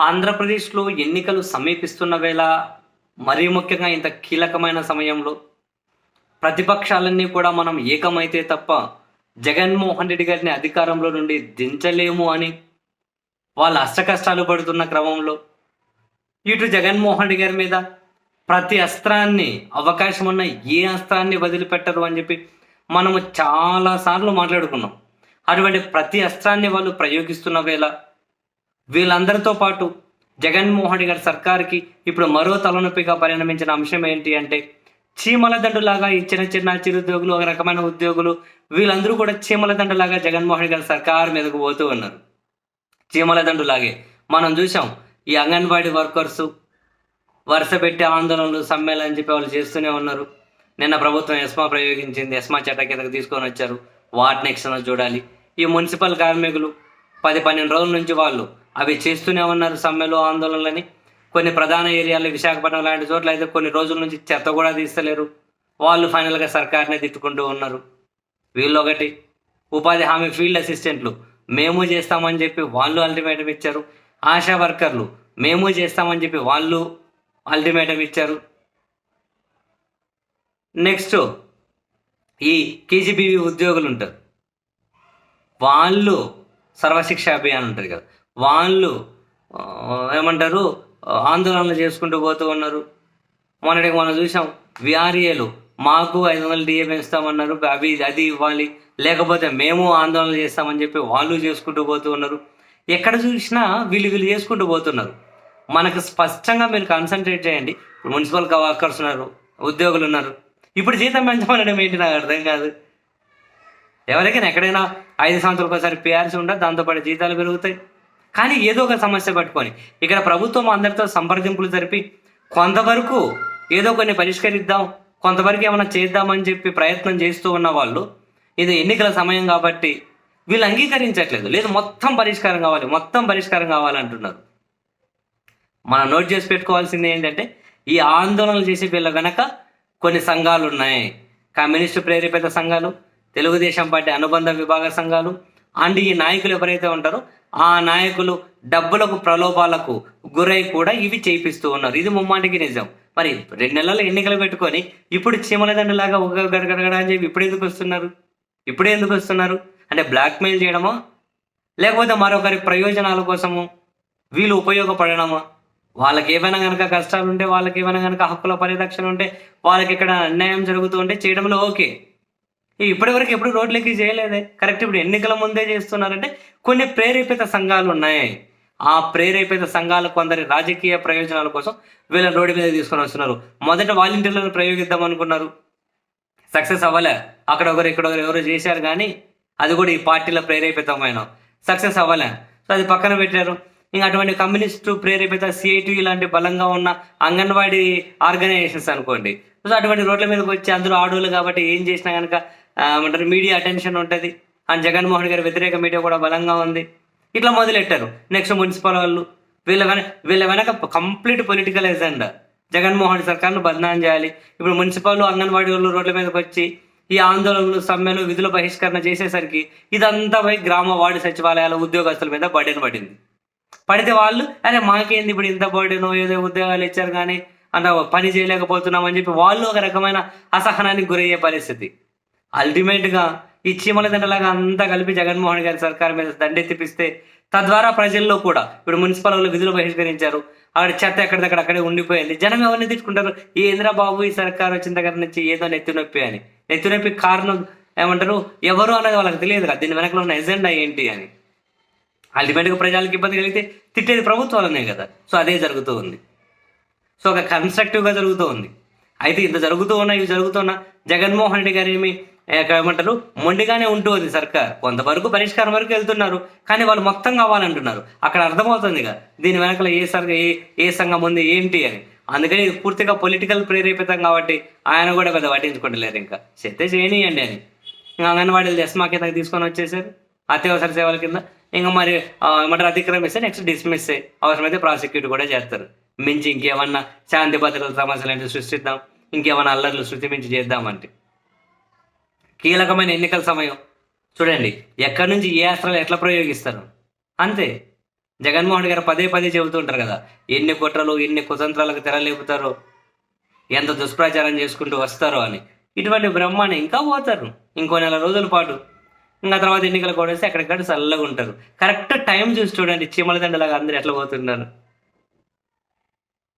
ఆంధ్రప్రదేశ్లో ఎన్నికలు సమీపిస్తున్న వేళ మరీ ముఖ్యంగా ఇంత కీలకమైన సమయంలో ప్రతిపక్షాలన్నీ కూడా మనం ఏకమైతే తప్ప జగన్మోహన్ రెడ్డి గారిని అధికారంలో నుండి దించలేము అని వాళ్ళ అష్టకష్టాలు పడుతున్న క్రమంలో ఇటు జగన్మోహన్ రెడ్డి గారి మీద ప్రతి అస్త్రాన్ని అవకాశం ఉన్న ఏ అస్త్రాన్ని వదిలిపెట్టరు అని చెప్పి మనము చాలాసార్లు మాట్లాడుకున్నాం. అటువంటి ప్రతి అస్త్రాన్ని వాళ్ళు ప్రయోగిస్తున్న వేళ వీళ్ళందరితో పాటు జగన్మోహన్ గారి సర్కార్కి ఇప్పుడు మరో తలనొప్పిగా పరిణమించిన అంశం ఏంటి అంటే చీమల దండులాగా ఈ చిన్న చిన్న చిరుద్యోగులు ఒక రకమైన ఉద్యోగులు వీళ్ళందరూ కూడా చీమల దండులాగా జగన్మోహన్ గారి సర్కార్ మీదకు పోతూ ఉన్నారు. చీమల దండులాగే మనం చూసాం ఈ అంగన్వాడీ వర్కర్స్ వరుస పెట్టి ఆందోళనలు సమ్మెలు అని చెప్పి వాళ్ళు చేస్తూనే ఉన్నారు. నిన్న ప్రభుత్వం ఎస్మా ప్రయోగించింది ఎస్మా చట్ట కిందకు తీసుకొని వచ్చారు. వాటిని ఎక్షన్ చూడాలి. ఈ మున్సిపల్ కార్మికులు పది పన్నెండు రోజుల నుంచి వాళ్ళు అవి చేస్తూనే ఉన్నారు సమ్మెలు ఆందోళనలని. కొన్ని ప్రధాన ఏరియాలు విశాఖపట్నం లాంటి చోట్ల అయితే కొన్ని రోజుల నుంచి చెత్త కూడా తీస్తలేరు. వాళ్ళు ఫైనల్గా సర్కార్నే తిట్టుకుంటూ ఉన్నారు. వీళ్ళు ఒకటి ఉపాధి హామీ ఫీల్డ్ అసిస్టెంట్లు. మేము చేస్తామని చెప్పి వాళ్ళు అల్టిమేటం ఇచ్చారు. ఆశా వర్కర్లు మేము చేస్తామని చెప్పి వాళ్ళు అల్టిమేటం ఇచ్చారు. నెక్స్ట్ ఈ కేజీబీవీ ఉద్యోగులు ఉంటారు. వాళ్ళు సర్వశిక్ష అభియాన్ ఉంటుంది కదా. వాళ్ళు ఏమంటారు ఆందోళనలు చేసుకుంటూ పోతూ ఉన్నారు. మొన్నటికి మనం చూసాం విఆర్ఏలు మాకు ఐదు వందలు డిఏ పెంచుతామన్నారు అవి అది ఇవ్వాలి లేకపోతే మేము ఆందోళన చేస్తామని చెప్పి వాళ్ళు చేసుకుంటూ పోతూ ఉన్నారు. ఎక్కడ చూసినా వీళ్ళు వీళ్ళు చేసుకుంటూ పోతున్నారు. మనకు స్పష్టంగా మీరు కాన్సన్ట్రేట్ చేయండి. ఇప్పుడు మున్సిపల్ వర్కర్స్ ఉన్నారు ఉద్యోగులు ఉన్నారు. ఇప్పుడు జీతం పెంచమనడం ఏంటి నాకు అర్థం కాదు. ఎవరికైనా ఎక్కడైనా ఐదు సంవత్సరాలకు ఒకసారి పిఆర్సీ ఉండదు దాంతోపాటు జీతాలు పెరుగుతాయి. కానీ ఏదో ఒక సమస్య పట్టుకొని. ఇక్కడ ప్రభుత్వం అందరితో సంప్రదింపులు జరిపి కొంతవరకు ఏదో కొన్ని పరిష్కరిద్దాం కొంతవరకు ఏమైనా చేద్దామని చెప్పి ప్రయత్నం చేస్తూ ఉన్న వాళ్ళు ఇది ఎన్నికల సమయం కాబట్టి వీళ్ళు అంగీకరించట్లేదు. లేదు మొత్తం పరిష్కారం కావాలి మొత్తం పరిష్కారం కావాలంటున్నారు. మనం నోట్ చేసి పెట్టుకోవాల్సింది ఏంటంటే ఈ ఆందోళనలు చేసే వీళ్ళ వెనక కొన్ని సంఘాలు ఉన్నాయి కమ్యూనిస్టు ప్రేరేపిత సంఘాలు తెలుగుదేశం పార్టీ అనుబంధ విభాగ సంఘాలు అండ్ ఈ నాయకులు ఎవరైతే ఉంటారో ఆ నాయకులు డబ్బులకు ప్రలోభాలకు గురై కూడా ఇవి చేయిపిస్తూ ఉన్నారు. ఇది ముమ్మాటికి నిజం. మరి రెండు నెలల ఎన్నికలు పెట్టుకొని ఇప్పుడు చీమల దండలాగా ఒక గడగడగడ అని చెప్పి ఇప్పుడు ఎందుకు వస్తున్నారు? ఇప్పుడే ఎందుకు వస్తున్నారు? అంటే బ్లాక్మెయిల్ చేయడమా? లేకపోతే మరొకరి ప్రయోజనాల కోసము వీళ్ళు ఉపయోగపడడమా? వాళ్ళకి ఏమైనా కనుక కష్టాలు ఉంటే వాళ్ళకి ఏమైనా కనుక హక్కుల పరిరక్షణ ఉంటే వాళ్ళకి ఇక్కడ అన్యాయం జరుగుతూ ఉంటే చేయడంలో ఓకే. ఇప్పటి వరకు ఎప్పుడు రోడ్లెక్కి చేయలేదే. కరెక్ట్ ఇప్పుడు ఎన్నికల ముందే చేస్తున్నారంటే కొన్ని ప్రేరేపిత సంఘాలు ఉన్నాయి ఆ ప్రేరేపిత సంఘాలు కొందరి రాజకీయ ప్రయోజనాల కోసం వీళ్ళని రోడ్డు మీద తీసుకొని వస్తున్నారు. మొదట వాలంటీర్లను ప్రయోగిద్దాం అనుకున్నారు. సక్సెస్ అవ్వలే. అక్కడ ఒకరు ఇక్కడ ఒకరు ఎవరు చేశారు కానీ అది కూడా ఈ పార్టీల ప్రేరేపితమైన. సక్సెస్ అవ్వలే. సో అది పక్కన పెట్టారు. ఇంకా అటువంటి కమ్యూనిస్టు ప్రేరేపిత సిఐటి ఇలాంటి బలంగా ఉన్న అంగన్వాడీ ఆర్గనైజేషన్స్ అనుకోండి. సో అటువంటి రోడ్ల మీదకి వచ్చి అందరూ ఆడవాళ్ళు కాబట్టి ఏం చేసినా కనుక ఏమంటారు మీడియా అటెన్షన్ ఉంటుంది. అండ్ జగన్మోహన్ గారి వ్యతిరేక మీడియా కూడా బలంగా ఉంది. ఇట్లా మొదలెట్టారు. నెక్స్ట్ మున్సిపల్ వాళ్ళు. వీళ్ళ వెనక వీళ్ళ వెనక కంప్లీట్ పొలిటికల్ ఎజెండా జగన్మోహన్ సర్కార్ను బదనాం చేయాలి. ఇప్పుడు మున్సిపల్ అంగన్వాడీ వాళ్ళు రోడ్ల మీదకి వచ్చి ఈ ఆందోళనలు సమ్మెలు విధుల బహిష్కరణ చేసేసరికి ఇదంతా పోయి గ్రామ వార్డు సచివాలయాల ఉద్యోగస్తుల మీద బర్డెన్ పడింది. పడితే వాళ్ళు అరే మాకేంది ఇప్పుడు ఇంత బర్డెన్ ఏదో ఉద్యోగాలు ఇచ్చారు కానీ అంత పని చేయలేకపోతున్నాం అని చెప్పి వాళ్ళు ఒక రకమైన అసహనానికి గురయ్యే పరిస్థితి. అల్టిమేట్గా ఈ చీమల దండలాగా అంతా కలిపి జగన్మోహన్ గారి సర్కార్ మీద దండెత్తిపిస్తే తద్వారా ప్రజల్లో కూడా ఇప్పుడు మున్సిపల్ వాళ్ళు విధులు బహిష్కరించారు. అక్కడ చెత్త ఎక్కడిదక్కడ అక్కడే ఉండిపోయింది. జనం ఎవరిని తిట్టుకుంటారు? ఈ ఇంద్రబాబు ఈ సర్కార్ వచ్చిన దగ్గర నుంచి ఏదో నెత్తి నొప్పి అని. నెత్తి నొప్పి కారణం ఏమంటారు? ఎవరు అనేది వాళ్ళకి తెలియదు కదా. దీని వెనకలో ఉన్న ఎజెండా ఏంటి అని. అల్టిమేట్గా ప్రజలకు ఇబ్బంది కలిగితే తిట్టేది ప్రభుత్వాలనే కదా. సో అదే జరుగుతూ ఉంది. సో ఒక కన్స్ట్రక్టివ్గా జరుగుతూ ఉంది. అయితే ఇంత జరుగుతూ ఉన్నా ఇవి జరుగుతున్నా జగన్మోహన్ రెడ్డి గారు ఏమి ఏమంటారు మొండిగానే ఉంటూ ఉంది సర్కార్. కొంతవరకు పరిష్కారం వరకు వెళ్తున్నారు కానీ వాళ్ళు మొత్తం కావాలంటున్నారు. అక్కడ అర్థమవుతుంది దీని వెనకాల ఏ సర్ ఏ ఏ సంఘం ఉంది ఏంటి అని. అందుకని ఇది పూర్తిగా పొలిటికల్ ప్రేరేపితం కాబట్టి ఆయన కూడా పెద్ద పట్టించుకుంటలేరు ఇంకా. చెప్తే చేయనియండి అని. ఇంకా అంగన్వాడీలు దశమా కింద తీసుకొని వచ్చేసారు అత్యవసర సేవల కింద. ఇంకా మరి ఏమంటారు అతిక్రమిస్తే నెక్స్ట్ డిస్మిస్ అవసరమైతే ప్రాసిక్యూట్ కూడా చేస్తారు. మించి ఇంకేమన్నా శాంతి భద్రతల సమస్యలు అంటే సృష్టిద్దాం ఇంకేమన్నా అల్లర్లు శృతి మించి చేద్దామంటే. కీలకమైన ఎన్నికల సమయం. చూడండి ఎక్కడి నుంచి ఏ అస్త్రాలు ఎట్లా ప్రయోగిస్తారు? అంతే. జగన్మోహన్ గారు పదే పదే చెబుతుంటారు కదా ఎన్ని కుట్రలు ఎన్ని కుతంత్రాలకు తెరలేపుతారో ఎంత దుష్ప్రచారం చేసుకుంటూ వస్తారో అని. ఇటువంటి బ్రహ్మాండం ఇంకా పోతారు. ఇంకో నెల రోజుల పాటు. ఇంకా తర్వాత ఎన్నికలు కూడా వస్తే అక్కడికక్కడ చల్లగా ఉంటారు కరెక్ట్ టైం చూసి చూడండి చీమల దండలాగా అందరూ ఎట్లా పోతున్నారు.